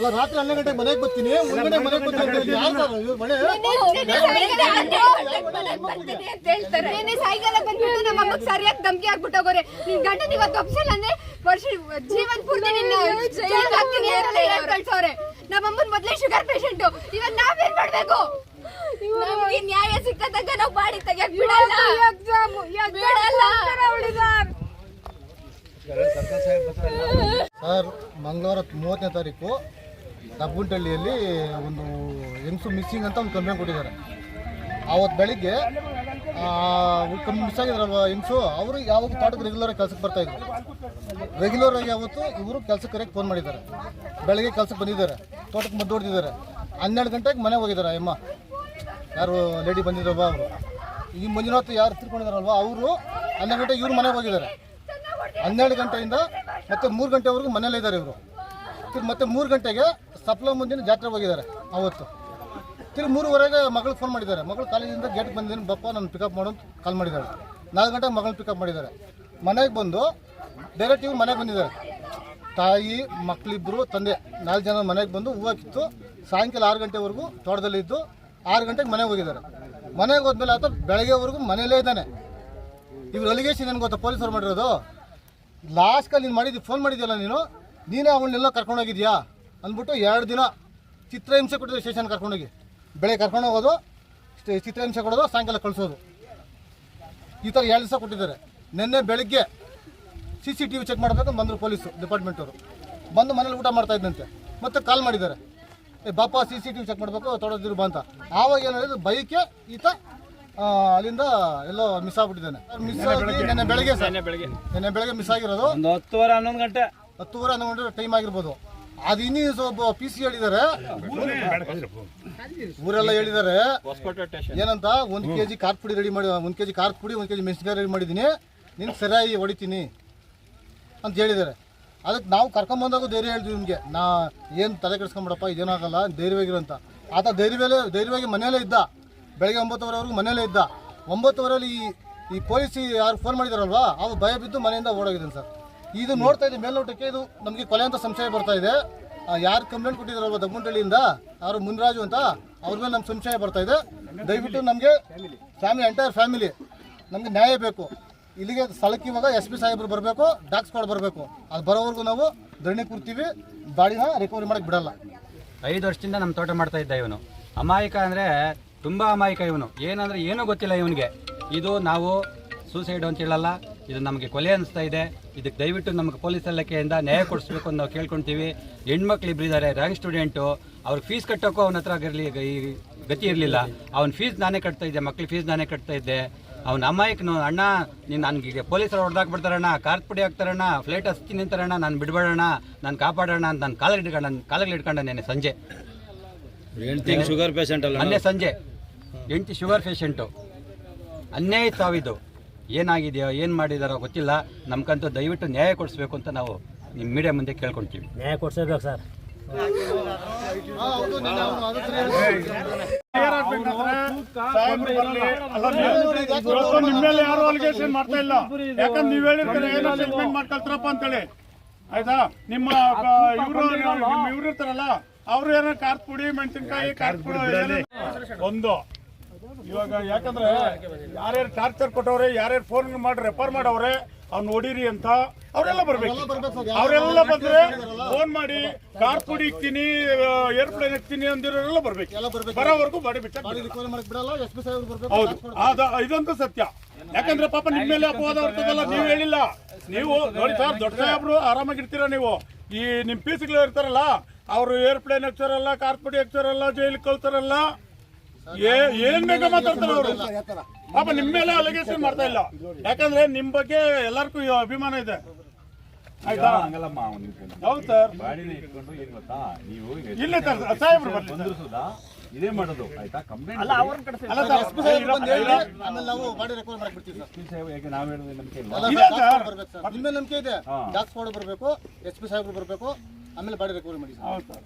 ಅಲ್ಲ ರಾತ್ರಿ ಹನ್ನೆರಡು ಗಂಟೆಗೆ ಮನೆಗೆ ಬರ್ತೀನಿ ಮುಂದೆ ಮನೆಗೆ ಬರ್ತೀನಿ. ಯಾರು ಮನೆ? ನೆನ್ನೆ ಸಾಯಂಕಾಲ ಬಂದ್ಬಿಟ್ಟು ನಮ್ಮ ಅಮ್ಮಗ್ ಸರಿಯಾಗಿ ಧಮ್ಕಿ ಆಗ್ಬಿಟ್ಟೋಗೋರೆ ನಿನ್ ಗಂಡನ ಇವತ್ತು ಒಪ್ಸಲ್ಲ ಅಂದ್ರೆ ವರ್ಷ ಜೀವನ್ ಪೂರ್ತಿ ನಿನ್ನ ಜೈಲ್ಗೆ ಹಾಕ್ತೀನಿ ಕಳ್ಸೋರೆ ನಮ್ಮ ಅಮ್ಮನ್ ಮೊದ್ಲೇ ಶುಗರ್ ಪೇಷಂಟ್. ಇವಾಗ ನಾವೇನ್ ಮಾಡ್ಬೇಕು? ನಮ್ಗೆ ನ್ಯಾಯ ಸಿಕ್ಕ ತನಕ ನಾವು ಬಾಡಿ ತೆಗಿಯಕ್ ಬಿಡಲ್ಲ. ಬಿಡಲ್ಲ. ಸರ್ ಮಂಗಳವಾರ ಮೂವತ್ತನೇ ತಾರೀಕು. ದಬ್ಬುಂಟಳ್ಳಿಯಲ್ಲಿ ಒಂದು ಹೆಂಗ್ಸು ಮಿಸ್ಸಿಂಗ್ ಅಂತ ಒಂದು ಕಂಪ್ಲೇಂಟ್ ಕೊಟ್ಟಿದ್ದಾರೆ. ಆವತ್ತು ಬೆಳಿಗ್ಗೆ ಮಿಸ್ ಆಗಿದ್ರಲ್ವ ಹೆಂಗ್ಸು? ಅವರು ಯಾವಾಗ ತೋಟಕ್ಕೆ ರೆಗ್ಯುಲರ್ ಕೆಲಸಕ್ಕೆ ಬರ್ತಾ ಇದ್ರು. ರೆಗ್ಯುಲರ್ ಆಗಿ ಅವತ್ತು ಇವರು ಕೆಲಸಕ್ಕೆ ಕರೆಕ್ಟ್ ಫೋನ್ ಮಾಡಿದ್ದಾರೆ. ಬೆಳಗ್ಗೆ ಕೆಲಸಕ್ಕೆ ಬಂದಿದ್ದಾರೆ. ತೋಟಕ್ಕೆ ಮದ್ದು ಹೊಡೆದಿದ್ದಾರೆ. ಹನ್ನೆರಡು ಗಂಟೆಗೆ ಮನೆಗೆ ಹೋಗಿದ್ದಾರೆ ಅಮ್ಮ. ಯಾರು ಲೇಡಿ ಬಂದಿದ್ರಲ್ವ ಅವರು? ಈ ಮಂಜುನಾಥ್ ಯಾರು ತಿರ್ಕೊಂಡಿದಾರಲ್ವ ಅವರು ಹನ್ನೆರಡು ಗಂಟೆ ಇವ್ರು ಮನೆಗೆ ಹೋಗಿದ್ದಾರೆ. ಹನ್ನೆರಡು ಗಂಟೆಯಿಂದ ಮತ್ತೆ ಮೂರು ಗಂಟೆವರೆಗೂ ಮನೇಲೇ ಇದ್ದಾರೆ ಇವರು. ತಿರ್ಗಿ ಮತ್ತೆ ಮೂರು ಗಂಟೆಗೆ ಸಪ್ಲ ಮುಂದಿನ ಜಾತ್ರೆ ಹೋಗಿದ್ದಾರೆ ಅವತ್ತು. ತಿರ್ಗಿ ಮೂರುವರೆಗೆ ಮಗಳು ಫೋನ್ ಮಾಡಿದ್ದಾರೆ. ಮಗಳು ಕಾಲೇಜಿಂದ ಗೇಟ್ಗೆ ಬಂದಿದ್ದೀನಿ. ಬಪ್ಪ, ನಾನು ಪಿಕಪ್ ಮಾಡೋ ಕಾಲ್ ಮಾಡಿದ್ದಾರೆ. ನಾಲ್ಕು ಗಂಟೆಗೆ ಮಗಳನ್ನ ಪಿಕಪ್ ಮಾಡಿದ್ದಾರೆ. ಮನೆಗೆ ಬಂದು ಡೈರೆಕ್ಟ್ ಮನೆಗೆ ಬಂದಿದ್ದಾರೆ. ತಾಯಿ ಮಕ್ಕಳಿಬ್ಬರು ತಂದೆ ನಾಲ್ಕು ಜನ ಮನೆಗೆ ಬಂದು ಹೂವು ಕಿತ್ತು ಸಾಯಂಕಾಲ ಆರು ಗಂಟೆವರೆಗೂ ತೋಟದಲ್ಲಿ ಇದ್ದು ಆರು ಗಂಟೆಗೆ ಮನೆಗೆ ಹೋಗಿದ್ದಾರೆ. ಮನೆಗೆ ಹೋದ್ಮೇಲೆ ಆತ ಬೆಳಗ್ಗೆವರೆಗೂ ಮನೆಯಲ್ಲೇ ಇದ್ದಾನೆ. ಇವ್ರು ಅಲಿಗೇಷನ್ ಏನು ಗೊತ್ತಾ ಪೊಲೀಸರು ಮಾಡಿರೋದು? ಲಾಸ್ಟ್ ಕಾಲ್ ನೀನು ಮಾಡಿದ್ದು ಫೋನ್ ಮಾಡಿದ್ಯಲ್ಲ ನೀನು? ನೀನೇ ಅವನ್ನೆಲ್ಲ ಕರ್ಕೊಂಡೋಗಿದ್ಯಾ? ಅಂದ್ಬಿಟ್ಟು ಎರಡು ದಿನ ಚಿತ್ರಹಿಂಸೆ ಕೊಟ್ಟಿದ್ರು ಸ್ಟೇಷನ್ ಕರ್ಕೊಂಡೋಗಿ. ಬೆಳಗ್ಗೆ ಕರ್ಕೊಂಡು ಹೋಗೋದು ಸ್ಟೇ- ಚಿತ್ರಹಿಂಸೆ ಕೊಡೋದು ಸಾಯಂಕಾಲ ಕಳಿಸೋದು. ಈ ಥರ ಎರಡು ದಿವಸ ಕೊಟ್ಟಿದ್ದಾರೆ. ನಿನ್ನೆ ಬೆಳಗ್ಗೆ C C T V check ಮಾಡಬೇಕು ಬಂದರು ಪೊಲೀಸು ಡಿಪಾರ್ಟ್ಮೆಂಟವರು ಬಂದು ಮನೇಲಿ ಊಟ ಮಾಡ್ತಾ ಇದ್ದಂತೆ ಮತ್ತೆ ಕಾಲ್ ಮಾಡಿದ್ದಾರೆ. ಏ ಬಾಪ C C T V check ಮಾಡಬೇಕು ತೊಡೋದಿರು ಬಾ ಅಂತ. ಆವಾಗ ಏನು ಹೇಳಿದ್ರು ಬೈಕೆ ಈತ ಅಲ್ಲಿಂದ ಎಲ್ಲೋ ಮಿಸ್ ಆಗ್ಬಿಟ್ಟಿದ್ದಾನೆ. ಮಿಸ್ ಆಗಿ ನೆನ್ನೆ ಬೆಳಗ್ಗೆ ಸರ್. ನೆನ್ನೆ ಬೆಳಗ್ಗೆ. ಮಿಸ್ ಆಗಿರೋದು. ಒಂದು ಹತ್ತುವರೆ ಹನ್ನೊಂದು ಗಂಟೆ. ಹತ್ತುವರೆ ಹನ್ನೊಂದು ಟೈಮ್ ಆಗಿರ್ಬೋದು. ಅದು ಇನ್ನೂ ಒಬ್ಬ ಪಿ ಸಿ ಹೇಳಿದ್ದಾರೆ. ಊರೆಲ್ಲ ಹೇಳಿದ್ದಾರೆ. ಏನಂತ? ಒಂದು ಕೆ ಜಿ ಖಾರದ ಪುಡಿ ರೆಡಿ ಮಾಡಿ ಒಂದು ಕೆ ಜಿ ಖಾರದ ಪುಡಿ ಒಂದು ಕೆ ಜಿ ಮೆಣಸಿನ್ಕಾಯಿ ರೆಡಿ ಮಾಡಿದ್ದೀನಿ. ನಿನ್ಗೆ ಸರಿಯಾಗಿ ಹೊಡಿತೀನಿ ಅಂತ ಹೇಳಿದ್ದಾರೆ. ಅದಕ್ಕೆ ನಾವು ಕರ್ಕೊಂಬಂದಾಗ ಧೈರ್ಯ ಹೇಳ್ತೀವಿ ನಿಮಗೆ. ನಾ ಏನು ತಲೆ ಕೆಡಿಸ್ಕೊಂಬಿಡಪ್ಪ ಇದೇನಾಗಲ್ಲ ಧೈರ್ಯವಾಗಿರೋಂತ ಆತ ಧೈರ್ಯವೇ ಧೈರ್ಯವಾಗಿ ಮನೆಯಲ್ಲೇ ಇದ್ದ. ಬೆಳಗ್ಗೆ ಒಂಬತ್ತುವರೆವರೆಗೂ ಮನೆಯಲ್ಲೇ ಇದ್ದ. ಒಂಬತ್ತುವರೆಯಲ್ಲಿ ಈ ಈ ಪೊಲೀಸ್ ಯಾರು ಫೋನ್ ಮಾಡಿದಾರಲ್ವಾ ಅವ್ರು ಭಯ ಬಿದ್ದು ಮನೆಯಿಂದ ಓಡೋಗಿದ್ದೀನಿ ಸರ್. ಇದು ನೋಡ್ತಾ ಇದ್ದೀವಿ, ಮೇಲ್ನೋಟಕ್ಕೆ ಇದು ನಮಗೆ ಕೊಲೆ ಅಂತ ಸಂಶಯ ಬರ್ತಾ ಇದೆ. ಯಾರು ಕಂಪ್ಲೇಂಟ್ ಕೊಟ್ಟಿದ್ದಾರಲ್ವ ದಬ್ಬುಂಟಳ್ಳಿಯಿಂದ ಯಾರು ಮುನ್ರಾಜು ಅಂತ? ಅವ್ರ ಮೇಲೆ ನಮ್ಗೆ ಸಂಶಯ ಬರ್ತಾ ಇದೆ. ದಯವಿಟ್ಟು ನಮಗೆ ಫ್ಯಾಮಿಲಿ, ಎಂಟೈರ್ ಫ್ಯಾಮಿಲಿ, ನಮಗೆ ನ್ಯಾಯ ಬೇಕು. ಇಲ್ಲಿಗೆ ಸ್ಥಳಕ್ಕೆ ಇವಾಗ ಎಸ್ ಪಿ ಸಾಹೇಬರು ಬರಬೇಕು, ಡಾಕ್ ಸ್ಕ್ವಾಡ್ ಬರಬೇಕು. ಅದು ಬರೋವರೆಗೂ ನಾವು ಧರಣಿ ಕೂರ್ತೀವಿ ಬಾಡಿನ ರಿಕವರಿ ಮಾಡಕ್ಕೆ ಬಿಡಲ್ಲ. ಐದು ವರ್ಷದಿಂದ ನಮ್ಮ ತೋಟ ಮಾಡ್ತಾ ಇದ್ದ ಇವನು. ಅಮಾಯಕ ಅಂದರೆ ತುಂಬ ಅಮಾಯಕ ಇವನು. ಏನಂದರೆ ಏನೂ ಗೊತ್ತಿಲ್ಲ ಇವನಿಗೆ. ಇದು ನಾವು ಸೂಸೈಡ್ ಅಂತ ಹೇಳಲ್ಲ. ಇದು ನಮಗೆ ಕೊಲೆ ಅನಿಸ್ತಾ ಇದೆ. ಇದಕ್ಕೆ ದಯವಿಟ್ಟು ನಮಗೆ ಪೊಲೀಸ್ ಇಲಾಖೆಯಿಂದ ನ್ಯಾಯ ಕೊಡಿಸ್ಬೇಕು ಅಂತ ನಾವು ಕೇಳ್ಕೊತೀವಿ. ಹೆಣ್ಮಕ್ಳು ಇಬ್ಬರಿದ್ದಾರೆ ರ್ಯಾಂಕ್ ಸ್ಟೂಡೆಂಟು ಅವ್ರಿಗೆ ಫೀಸ್ ಕಟ್ಟೋಕ್ಕೂ ಅವನ ಹತ್ರ ಇರಲಿ ಗತಿ ಇರಲಿಲ್ಲ. ಅವ್ನ ಫೀಸ್ ನಾನೇ ಕಟ್ತಾ ಇದ್ದೆ ಮಕ್ಳ ಫೀಸ್ ನಾನೇ ಕಟ್ತಾ ಇದ್ದೆ. ಅವ್ನ ಅಮಾಯಕನು ಅಣ್ಣ ನೀನು ನನಗೆ ಪೊಲೀಸರು ಹೊಡೆದಾಕ್ಬಿಡ್ತಾರಣ್ಣ ಕಾರ್ ಪುಡಿ ಹಾಕ್ತಾರಣ್ಣ ಫ್ಲೈಟ್ ಹಸ್ತೀನಿ ಅಂತಾರಣ್ಣ ನಾನು ಬಿಡಬೇಡಣ್ಣ ನಾನು ಕಾಪಾಡೋಣ ಅಂತ ನಾನು ಕಾಲಿಗೆ ಇಟ್ಕೊಂಡ ನನ್ನ ಕಾಲಲ್ಲಿ ಇಟ್ಕೊಂಡೆ ನೆನೆ ಸಂಜೆ. ಶುಗರ್ ಪೇಷಂಟ್ ಅಲ್ಲ ಮೊನ್ನೆ ಸಂಜೆ. ಎಂಟಿ ಶುಗರ್ ಪೇಷಂಟು ಅನ್ಯಾಯ ಸಾವಿದು ಏನಾಗಿದೆಯೋ ಏನು ಮಾಡಿದಾರೋ ಗೊತ್ತಿಲ್ಲ ನಮ್ಗಂತೂ ದಯವಿಟ್ಟು ನ್ಯಾಯ ಕೊಡಿಸ್ಬೇಕು ಅಂತ ನಾವು ನಿಮ್ಮ ಮೀಡಿಯಾ ಮುಂದೆ ಕೇಳ್ಕೊಳ್ತೀವಿ ನ್ಯಾಯ ಕೊಡ್ಸಬೇಕು ಸರ್ ನಿಮ್ಮ ಮೇಲೆ ಯಾರು ಅಲಿಗೇಷನ್ ಮಾಡ್ತಾ ಇಲ್ಲ ಯಾಕಂದ್ರೆ ನೀವ್ ಹೇಳಿರ್ತೀರ ಏನೋ ಸೆಟ್ಲ್ಮೆಂಟ್ ಮಾಡ್ಕೊಳ್ತಾರಪ್ಪ ಅಂತೇಳಿ ಆಯ್ತಾ ನಿಮ್ಮ ಇವ್ರು ನಿಮ್ಮ ಇವ್ರು ಇರ್ತಾರಲ್ಲ ಅವ್ರು ಏನೋ ಖಾರದ ಪುಡಿ ಮೆಣಸಿನ್ಕಾಯಿ ಖಾರದ ಪುಡಿ ಒಂದು ಇವಾಗ ಯಾಕಂದ್ರೆ ಯಾರ್ಯಾರು ಟಾರ್ಚರ್ ಕೊಟ್ಟವ್ರೆ ಯಾರ್ಯಾರು ಫೋನ್ ಮಾಡಿ ರೆಫರ್ ಮಾಡವ್ರೆ ಅವ್ನು ನೋಡಿರಿ ಅಂತ ಅವರೆಲ್ಲ ಬರ್ಬೇಕು. ಅವರೆಲ್ಲ ಬಂದ್ರೆ ಫೋನ್ ಮಾಡಿ ಕಾರ್ ಪುಡಿ ಇಕ್ತೀನಿ ಏರ್ಪ್ಲೇನ್ ಇಕ್ತೀನಿ ಅಂದಿರೋರೆಲ್ಲ ಬರ್ಬೇಕು. ಬರೋವರೆಗೂ ಬಾಡಿ ಬಿಟ್ಟ ಹೌದು. ಅದ ಇದಂತೂ ಸತ್ಯ. ಯಾಕಂದ್ರೆ ಪಾಪ ನಿಮ್ ಮೇಲೆ ಅಪವಾದ ಬರ್ತದಲ್ಲ ನೀವು ಹೇಳಿಲ್ಲ. ನೀವು ನೋಡಿ ಸರ್ ದೊಡ್ಡ ಸಾಹೇಬ್ರು ಆರಾಮಾಗಿರ್ತೀರ ನೀವು? ಈ ನಿಮ್ ಪೀಸ್ಗಳು ಇರ್ತಾರಲ್ಲ ಅವರು ಏರ್ಪ್ಲೇನ್ ಹಚ್ಚಾರಲ್ಲ ಕಾರ್ಪುಡಿ ಹಚ್ಚಾರಲ್ಲ ಜೈಲಿಗೆ ಕಳ್ತಾರಲ್ಲ ಏನ್ ಬೇಕೋ ಮಾತಾಡ್ತಾರೆ ಅವರು? ಪಾಪ ನಿಮ್ ಮೇಲೆ ಅಲಿಗೇಷನ್ ಮಾಡ್ತಾ ಇಲ್ಲ. ಯಾಕಂದ್ರೆ ನಿಮ್ ಬಗ್ಗೆ ಎಲ್ಲರಿಗೂ ಅಭಿಮಾನ ಇದೆ. ಆಯ್ತಾ? ಹಂಗಲ್ಲಮ್ಮ ಹೌದು ಸರ್. ಗಾಡಿನ ಇಟ್ಕೊಂಡು ಏನ್ ಗೊತ್ತಾ? ನೀವು ಈಗ ಇಲ್ಲೇ ಸರ್ ಸಾಹೇಬ್ರು ಬರ್ಲಿ ಬಂದಿರ್ಸೋದಾ ಇದೇ ಮಾಡೋದು ಆಯ್ತಾ? ಕಂಪ್ಲೇಂಟ್ ಅಲ್ಲ ಸರ್ ಎಸ್ ಪಿ ಸಾಹೇಬ್ರು ಬಂದು ಹೇಳಿ ಆಮೇಲೆ ನಾವು ಮಾಡಿ ರಿಕವರಿ ಮಾಡಕ್ಕೆ ಬಿಡ್ತೀವಿ ಸರ್. ನಾವ್ ಹೇಳಿದ್ರೆ ನಂಬಿಕೆ ಇದೆ ಸರ್. ಬರ್ಬೇಕು ಸರ್. ನಿಮ್ಮ ನಂಬಿಕೆ ಇದೆ. ಡಾಕ್ ಸ್ಕ್ವಾಡ್ ಬರಬೇಕು ಎಸ್ ಪಿ ಸಾಹೇಬ್ರು ಬರಬೇಕು ಆಮೇಲೆ ಬಾಡಿ ರೆಕವರಿ ಮಾಡಿ ಸರ್. ಹೌದು ಸರ್.